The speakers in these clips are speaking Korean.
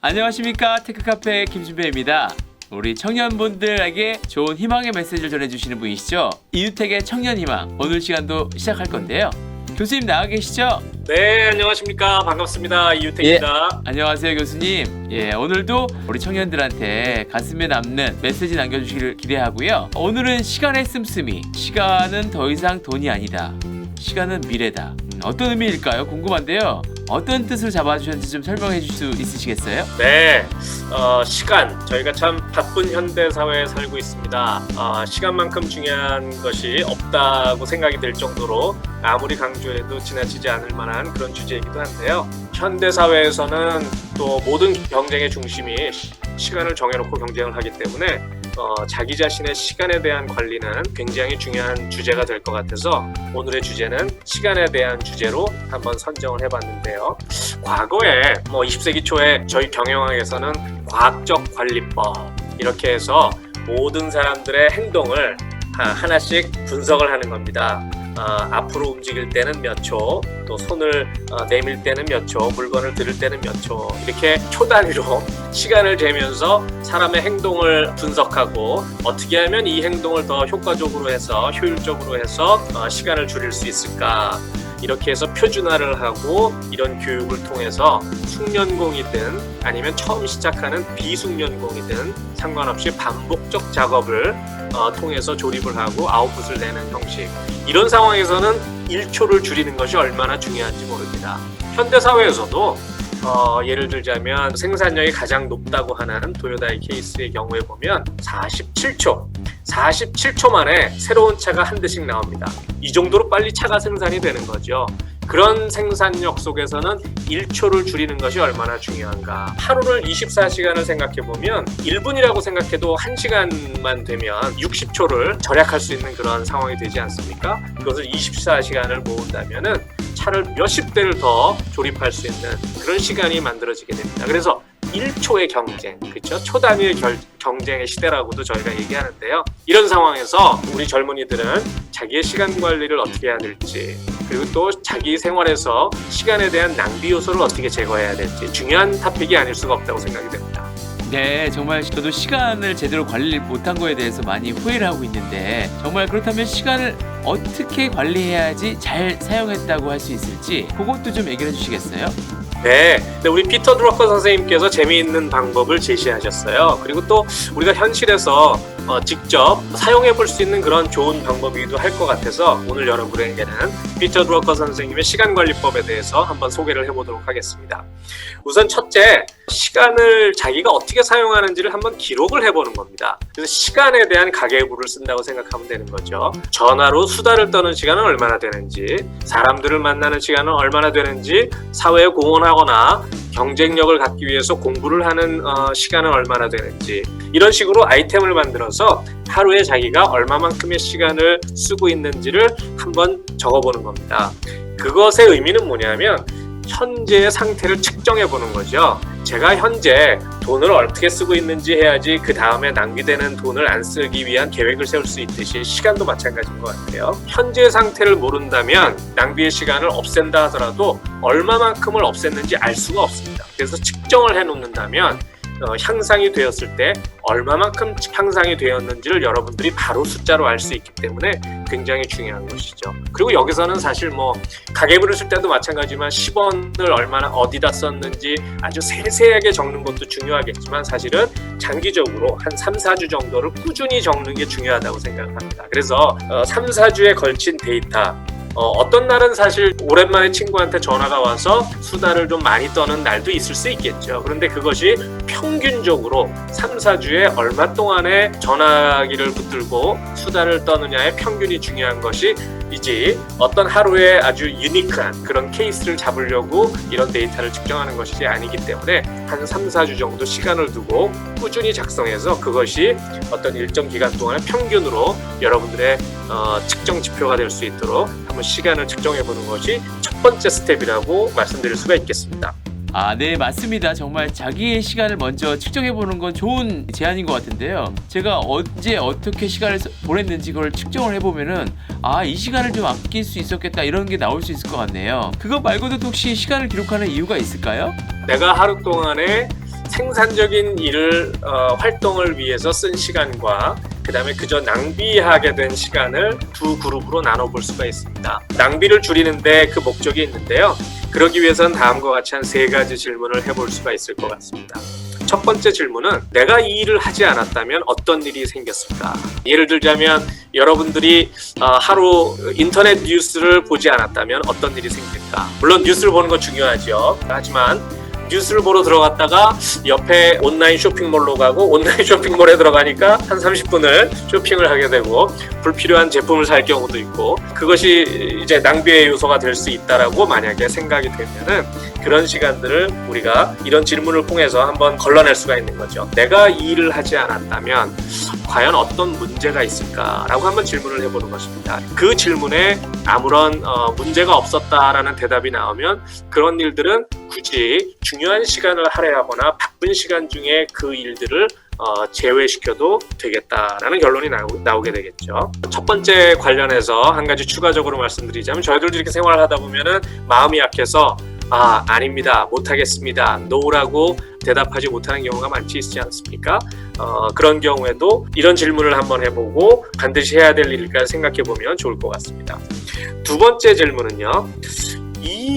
안녕하십니까 테크카페 김준배입니다. 우리 청년분들에게 좋은 희망의 메시지를 전해주시는 분이시죠. 이유택의 청년희망 오늘 시간도 시작할 건데요. 교수님 나와 계시죠? 네, 안녕하십니까. 반갑습니다. 이유택입니다. 안녕하세요 교수님. 예 오늘도 우리 청년들한테 가슴에 남는 메시지 남겨주시기를 기대하고요. 오늘은 시간의 씀씀이. 시간은 더 이상 돈이 아니다. 시간은 미래다. 음, 어떤 의미일까요? 궁금한데요. 어떤 뜻을 잡아주셨는지 좀 설명해 주실 수 있으시겠어요? 네, 어, 시간. 저희가 참 바쁜 현대 사회에 살고 있습니다. 어, 시간만큼 중요한 것이 없다고 생각이 들 정도로 아무리 강조해도 지나치지 않을 만한 그런 주제이기도 한데요. 현대 사회에서는 또 모든 경쟁의 중심이 시- 시간을 정해놓고 경쟁을 하기 때문에 어, 자기 자신의 시간에 대한 관리는 굉장히 중요한 주제가 될 것 같아서 오늘의 주제는 시간에 대한 주제로 한번 선정을 해봤는데요. 과거에 뭐 20세기 초에 저희 경영학에서는 과학적 관리법 이렇게 해서 모든 사람들의 행동을 하- 하나씩 분석을 하는 겁니다. 어, 앞으로 움직일 때는 몇 초, 또 손을 어, 내밀 때는 몇 초, 물건을 들을 때는 몇 초, 이렇게 초 단위로 시간을 재면서 사람의 행동을 분석하고 어떻게 하면 이 행동을 더 효과적으로 해서 효율적으로 해서 어, 시간을 줄일 수 있을까? 이렇게 해서 표준화를 하고 이런 교육을 통해서 숙련공이든 아니면 처음 시작하는 비숙련공이든 상관없이 반복적 작업을 어, 통해서 조립을 하고 아웃풋을 내는 형식 이런 상황에서는 1초를 줄이는 것이 얼마나 중요한지 모릅니다. 현대 사회에서도 어, 예를 들자면 생산량이 가장 높다고 하는 도요다의 케이스의 경우에 보면 47초 47초 만에 새로운 차가 한 대씩 나옵니다. 이 정도로 빨리 차가 생산이 되는 거죠. 그런 생산력 속에서는 1초를 줄이는 것이 얼마나 중요한가. 하루를 24시간을 생각해 보면 1분이라고 생각해도 1시간만 되면 60초를 절약할 수 있는 그런 상황이 되지 않습니까? 그것을 24시간을 모은다면은 차를 몇십 대를 더 조립할 수 있는 그런 시간이 만들어지게 됩니다. 그래서 1초의 경쟁, 그렇죠? 초 단위의 결- 경쟁의 시대라고도 저희가 얘기하는데요. 이런 상황에서 우리 젊은이들은 자기의 시간 관리를 어떻게 해야 될지, 그리고 또 자기 생활에서 시간에 대한 낭비 요소를 어떻게 제거해야 될지 중요한 토픽이 아닐 수가 없다고 생각이 됩니다. 네, 정말 저도 시간을 제대로 관리를 못한 거에 대해서 많이 후회를 하고 있는데 정말 그렇다면 시간을 어떻게 관리해야지 잘 사용했다고 할 수 있을지 그것도 좀 얘기를 해주시겠어요? 네, 네, 우리 피터 드러커 선생님께서 재미있는 방법을 제시하셨어요. 그리고 또 우리가 현실에서 어, 직접 사용해 볼 수 있는 그런 좋은 방법이기도 할 것 같아서 오늘 여러분에게는 피터 드러커 선생님의 시간 관리법에 대해서 한번 소개를 해보도록 하겠습니다. 우선 첫째, 시간을 자기가 어떻게 사용하는지를 한번 기록을 해보는 겁니다. 그래서 시간에 대한 가계부를 쓴다고 생각하면 되는 거죠. 전화로 수다를 떠는 시간은 얼마나 되는지, 사람들을 만나는 시간은 얼마나 되는지, 사회에 공헌하거나 경쟁력을 갖기 위해서 공부를 하는 어, 시간은 얼마나 되는지 이런 식으로 아이템을 만들어서 하루에 자기가 얼마만큼의 시간을 쓰고 있는지를 한번 적어보는 겁니다. 그것의 의미는 뭐냐면 현재의 상태를 측정해 보는 거죠. 제가 현재 돈을 어떻게 쓰고 있는지 해야지 그 다음에 낭비되는 돈을 안 쓰기 위한 계획을 세울 수 있듯이 시간도 마찬가지인 것 같아요. 현재의 상태를 모른다면 낭비의 시간을 없앤다 하더라도 얼마만큼을 없앴는지 알 수가 없습니다. 그래서 측정을 해 놓는다면 어, 향상이 되었을 때 얼마만큼 향상이 되었는지를 여러분들이 바로 숫자로 알 수 있기 때문에 굉장히 중요한 것이죠. 그리고 여기서는 사실 뭐 가계부를 쓸 때도 마찬가지지만 10원을 얼마나 어디다 썼는지 아주 세세하게 적는 것도 중요하겠지만 사실은 장기적으로 한 3, 4주 정도를 꾸준히 적는 게 중요하다고 생각합니다. 그래서 어, 3, 4주에 걸친 데이터 어, 떤 날은 사실 오랜만에 친구한테 전화가 와서 수다를 좀 많이 떠는 날도 있을 수 있겠죠. 그런데 그것이 평균적으로 3, 4주에 얼마 동안에 전화기를 붙들고 수다를 떠느냐의 평균이 중요한 것이 이지 어떤 하루에 아주 유니크한 그런 케이스를 잡으려고 이런 데이터를 측정하는 것이 아니기 때문에 한 3, 4주 정도 시간을 두고 꾸준히 작성해서 그것이 어떤 일정 기간 동안의 평균으로 여러분들의 어, 측정 지표가 될 수 있도록 한번 시간을 측정해 보는 것이 첫 번째 스텝이라고 말씀드릴 수가 있겠습니다. 아, 네, 맞습니다. 정말 자기의 시간을 먼저 측정해 보는 건 좋은 제안인 것 같은데요. 제가 언제 어떻게 시간을 써- 보냈는지 그걸 측정을 해보면은 아, 이 시간을 좀 아낄 수 있었겠다 이런 게 나올 수 있을 것 같네요. 그거 말고도 혹시 시간을 기록하는 이유가 있을까요? 내가 하루 동안에 생산적인 일을 어, 활동을 위해서 쓴 시간과 그 다음에 그저 낭비하게 된 시간을 두 그룹으로 나눠 볼 수가 있습니다. 낭비를 줄이는데 그 목적이 있는데요. 그러기 위해서는 다음과 같이 한 세 가지 질문을 해볼 수가 있을 것 같습니다. 첫 번째 질문은 내가 이 일을 하지 않았다면 어떤 일이 생겼을까? 예를 들자면 여러분들이 어, 하루 인터넷 뉴스를 보지 않았다면 어떤 일이 생길까? 물론 뉴스를 보는 건 중요하죠. 하지만 뉴스를 보러 들어갔다가 옆에 온라인 쇼핑몰로 가고 온라인 쇼핑몰에 들어가니까 한 30분을 쇼핑을 하게 되고 불필요한 제품을 살 경우도 있고 그것이 이제 낭비의 요소가 될 수 있다라고 만약에 생각이 되면은 그런 시간들을 우리가 이런 질문을 통해서 한번 걸러낼 수가 있는 거죠. 내가 이 일을 하지 않았다면 과연 어떤 문제가 있을까라고 한번 질문을 해보는 것입니다. 그 질문에 아무런 어, 문제가 없었다라는 대답이 나오면 그런 일들은 굳이 중요한 시간을 할애하거나 바쁜 시간 중에 그 일들을 어, 제외시켜도 되겠다라는 결론이 나오, 나오게 되겠죠. 첫 번째 관련해서 한 가지 추가적으로 말씀드리자면 저희들도 이렇게 생활을 하다 보면은 마음이 약해서 아 아닙니다 못하겠습니다 노라고 대답하지 못하는 경우가 많지 있지 않습니까? 어, 그런 경우에도 이런 질문을 한번 해보고 반드시 해야 될 일일까 생각해 보면 좋을 것 같습니다. 두 번째 질문은요.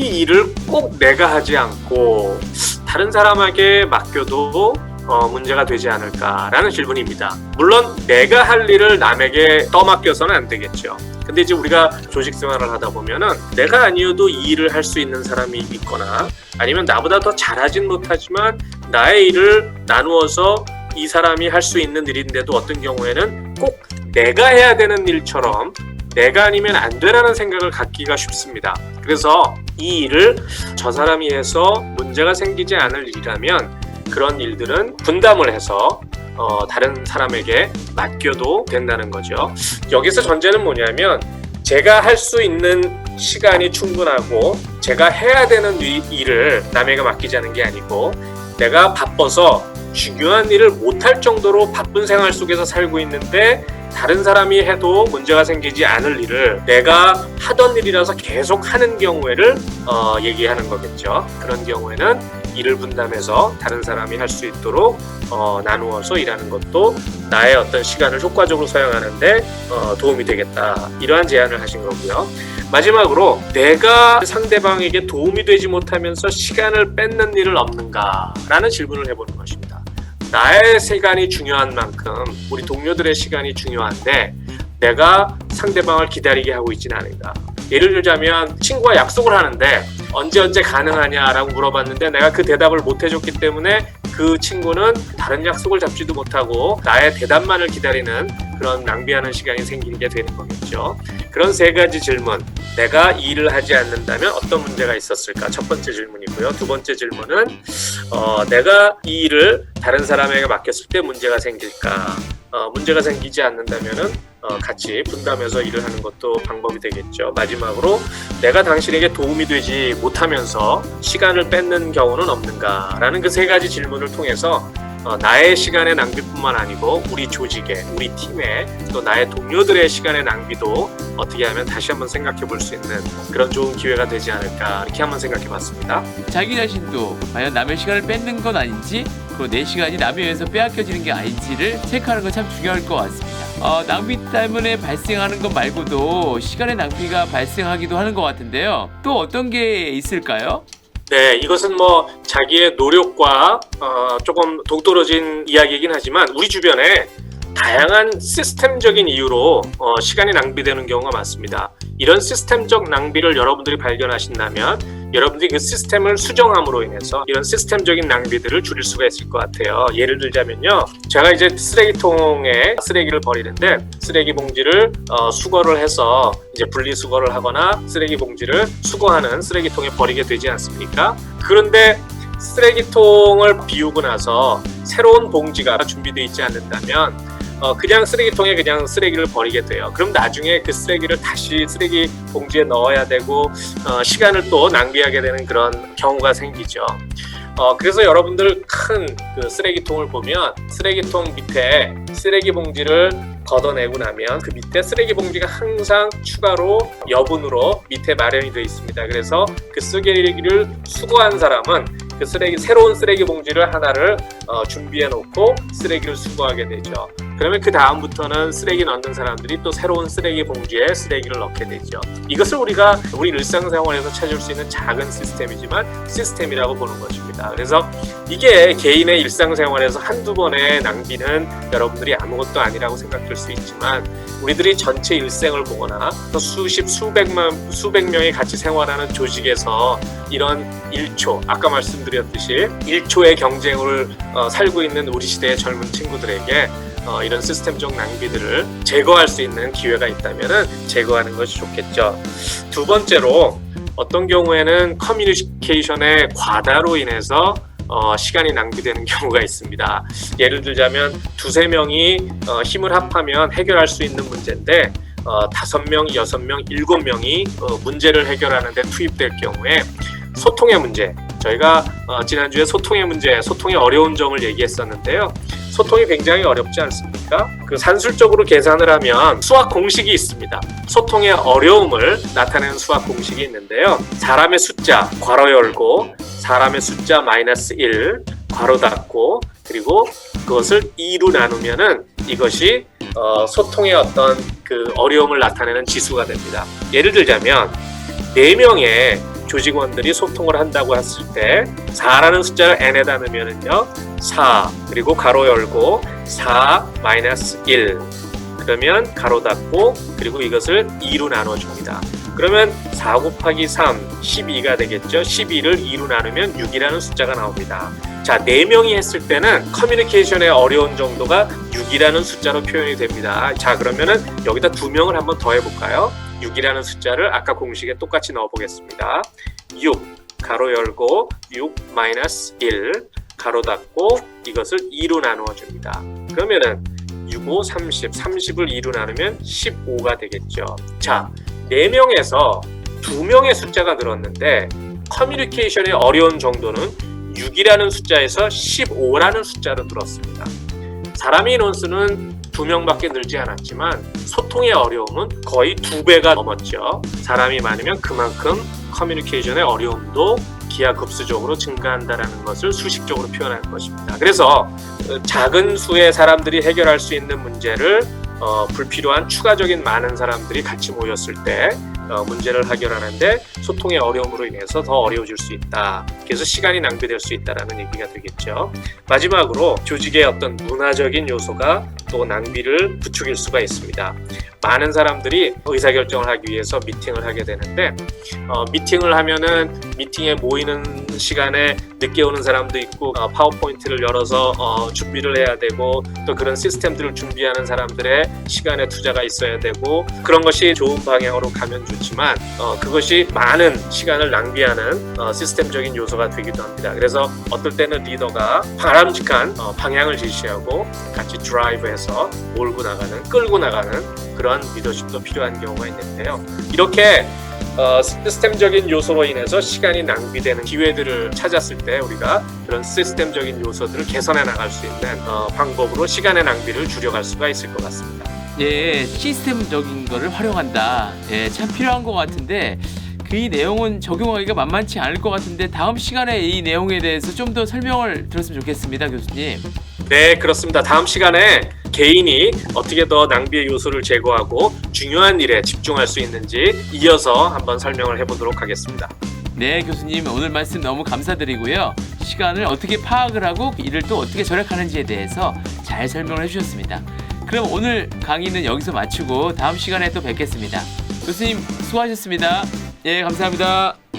이 일을 꼭 내가 하지 않고 다른 사람에게 맡겨도 어, 문제가 되지 않을까라는 질문입니다. 물론 내가 할 일을 남에게 떠맡겨서는 안 되겠죠. 근데 이제 우리가 조직 생활을 하다 보면은 내가 아니어도 이 일을 할 수 있는 사람이 있거나 아니면 나보다 더 잘하진 못하지만 나의 일을 나누어서 이 사람이 할 수 있는 일인데도 어떤 경우에는 꼭 내가 해야 되는 일처럼 내가 아니면 안 되라는 생각을 갖기가 쉽습니다. 그래서 이 일을 저 사람이 해서 문제가 생기지 않을 일이라면 그런 일들은 분담을 해서 어, 다른 사람에게 맡겨도 된다는 거죠. 여기서 전제는 뭐냐면 제가 할 수 있는 시간이 충분하고 제가 해야 되는 일- 일을 남에게 맡기자는 게 아니고 내가 바빠서 중요한 일을 못할 정도로 바쁜 생활 속에서 살고 있는데 다른 사람이 해도 문제가 생기지 않을 일을 내가 하던 일이라서 계속 하는 경우에를 어, 얘기하는 거겠죠. 그런 경우에는 일을 분담해서 다른 사람이 할 수 있도록 어, 나누어서 일하는 것도 나의 어떤 시간을 효과적으로 사용하는데 어, 도움이 되겠다. 이러한 제안을 하신 거고요. 마지막으로 내가 상대방에게 도움이 되지 못하면서 시간을 뺏는 일은 없는가라는 질문을 해보는 것입니다. 나의 시간이 중요한 만큼 우리 동료들의 시간이 중요한데 내가 상대방을 기다리게 하고 있지는 않은가. 예를 들자면 친구와 약속을 하는데 언제 언제 가능하냐라고 물어봤는데 내가 그 대답을 못 해줬기 때문에 그 친구는 다른 약속을 잡지도 못하고 나의 대답만을 기다리는 그런 낭비하는 시간이 생기게 되는 거겠죠. 그런 세 가지 질문. 내가 이 일을 하지 않는다면 어떤 문제가 있었을까? 첫 번째 질문이고요. 두 번째 질문은 어, 내가 이 일을 다른 사람에게 맡겼을 때 문제가 생길까? 어, 문제가 생기지 않는다면은 어, 같이 분담해서 일을 하는 것도 방법이 되겠죠. 마지막으로 내가 당신에게 도움이 되지 못하면서 시간을 뺏는 경우는 없는가라는 그 세 가지 질문을 통해서 어, 나의 시간의 낭비뿐만 아니고 우리 조직의, 우리 팀의 또 나의 동료들의 시간의 낭비도 어떻게 하면 다시 한번 생각해 볼 수 있는 그런 좋은 기회가 되지 않을까 이렇게 한번 생각해 봤습니다. 자기 자신도 과연 남의 시간을 뺏는 건 아닌지 그리고 내 시간이 남에 의해서 빼앗겨지는 게 아닌지를 체크하는 건 참 중요할 것 같습니다. 어, 낭비 때문에 발생하는 것 말고도 시간의 낭비가 발생하기도 하는 것 같은데요. 또 어떤 게 있을까요? 네, 이것은 뭐 자기의 노력과 어, 조금 동떨어진 이야기이긴 하지만 우리 주변에 다양한 시스템적인 이유로 어, 시간이 낭비되는 경우가 많습니다. 이런 시스템적 낭비를 여러분들이 발견하신다면 여러분들이 그 시스템을 수정함으로 인해서 이런 시스템적인 낭비들을 줄일 수가 있을 것 같아요. 예를 들자면요. 제가 이제 쓰레기통에 쓰레기를 버리는데 쓰레기 봉지를 어, 수거를 해서 이제 분리수거를 하거나 쓰레기 봉지를 수거하는 쓰레기통에 버리게 되지 않습니까? 그런데 쓰레기통을 비우고 나서 새로운 봉지가 준비되어 있지 않는다면 어, 그냥 쓰레기통에 그냥 쓰레기를 버리게 돼요. 그럼 나중에 그 쓰레기를 다시 쓰레기 봉지에 넣어야 되고 어, 시간을 또 낭비하게 되는 그런 경우가 생기죠. 어, 그래서 여러분들 큰 그 쓰레기통을 보면 쓰레기통 밑에 쓰레기 봉지를 걷어내고 나면 그 밑에 쓰레기 봉지가 항상 추가로 여분으로 밑에 마련이 되어 있습니다. 그래서 그 쓰레기를 수거한 사람은 그 쓰레기 새로운 쓰레기 봉지를 하나를 어, 준비해 놓고 쓰레기를 수거하게 되죠. 그러면 그 다음부터는 쓰레기 넣는 사람들이 또 새로운 쓰레기 봉지에 쓰레기를 넣게 되죠. 이것을 우리가 우리 일상생활에서 찾을 수 있는 작은 시스템이지만 시스템이라고 보는 것입니다. 그래서 이게 개인의 일상생활에서 한두 번의 낭비는 여러분들이 아무것도 아니라고 생각될 수 있지만 우리들이 전체 일생을 보거나 또 수십 수백만 수백 명이 같이 생활하는 조직에서 이런 1초 아까 말씀드렸듯이 1초의 경쟁을 어, 살고 있는 우리 시대의 젊은 친구들에게 어, 이런 시스템적 낭비들을 제거할 수 있는 기회가 있다면 제거하는 것이 좋겠죠. 두 번째로 어떤 경우에는 커뮤니케이션의 과다로 인해서 어, 시간이 낭비되는 경우가 있습니다. 예를 들자면 두세 명이 어, 힘을 합하면 해결할 수 있는 문제인데 어, 다섯 명, 여섯 명, 일곱 명이 어, 문제를 해결하는데 투입될 경우에 소통의 문제. 저희가 어, 지난주에 소통의 문제, 소통의 어려운 점을 얘기했었는데요. 소통이 굉장히 어렵지 않습니까? 그 산술적으로 계산을 하면 수학 공식이 있습니다. 소통의 어려움을 나타내는 수학 공식이 있는데요. 사람의 숫자 괄호 열고 사람의 숫자 마이너스 1 괄호 닫고 그리고 그것을 2로 나누면은 이것이 어, 소통의 어떤 그 어려움을 나타내는 지수가 됩니다. 예를 들자면 4명의 조직원들이 소통을 한다고 했을 때 4라는 숫자를 n에다 넣으면은요 4 그리고 가로 열고 4 마이너스 1 그러면 가로 닫고 그리고 이것을 2로 나눠줍니다. 그러면 4 곱하기 3 12가 되겠죠. 12를 2로 나누면 6이라는 숫자가 나옵니다. 자, 4명이 했을 때는 커뮤니케이션의 어려운 정도가 6이라는 숫자로 표현이 됩니다. 자, 그러면은 여기다 2명을 한번 더 해볼까요? 6이라는 숫자를 아까 공식에 똑같이 넣어보겠습니다. 6 가로 열고 6 마이너스 1 가로 닫고 이것을 2로 나누어 줍니다. 그러면은 6, 5, 30, 30을 2로 나누면 15가 되겠죠. 자, 4명에서 2명의 숫자가 늘었는데 커뮤니케이션의 어려운 정도는 6이라는 숫자에서 15라는 숫자로 늘었습니다. 사람의 인원수는 2명밖에 늘지 않았지만 소통의 어려움은 거의 2배가 넘었죠. 사람이 많으면 그만큼 커뮤니케이션의 어려움도 기하급수적으로 증가한다는 것을 수식적으로 표현하는 것입니다. 그래서 어, 작은 수의 사람들이 해결할 수 있는 문제를 어, 불필요한 추가적인 많은 사람들이 같이 모였을 때 어, 문제를 해결하는데 소통의 어려움으로 인해서 더 어려워질 수 있다. 그래서 시간이 낭비될 수 있다라는 얘기가 되겠죠. 마지막으로 조직의 어떤 문화적인 요소가 또 낭비를 부추길 수가 있습니다. 많은 사람들이 의사결정을 하기 위해서 미팅을 하게 되는데 어, 미팅을 하면은 미팅에 모이는 시간에 늦게 오는 사람도 있고 어, 파워포인트를 열어서 어, 준비를 해야 되고 또 그런 시스템들을 준비하는 사람들의 시간에 투자가 있어야 되고 그런 것이 좋은 방향으로 가면 좋지만 어, 그것이 많은 시간을 낭비하는 어, 시스템적인 요소가 되기도 합니다. 그래서 어떨 때는 리더가 바람직한 어, 방향을 제시하고 같이 드라이브해서 몰고 나가는 끌고 나가는 그런 리더십도 필요한 경우가 있는데요. 이렇게 어, 시스템적인 요소로 인해서 시간이 낭비되는 기회들을 찾았을 때 우리가 그런 시스템적인 요소들을 개선해 나갈 수 있는 어, 방법으로 시간의 낭비를 줄여갈 수가 있을 것 같습니다. 예, 시스템적인 거를 활용한다. 예, 참 필요한 것 같은데 그이 내용은 적용하기가 만만치 않을 것 같은데 다음 시간에 이 내용에 대해서 좀 더 설명을 들었으면 좋겠습니다, 교수님. 네, 그렇습니다. 다음 시간에 개인이 어떻게 더 낭비의 요소를 제거하고 중요한 일에 집중할 수 있는지 이어서 한번 설명을 해보도록 하겠습니다. 네, 교수님 오늘 말씀 너무 감사드리고요. 시간을 어떻게 파악을 하고 일을 또 어떻게 절약하는지에 대해서 잘 설명을 해주셨습니다. 그럼 오늘 강의는 여기서 마치고 다음 시간에 또 뵙겠습니다. 교수님 수고하셨습니다. 예, 감사합니다.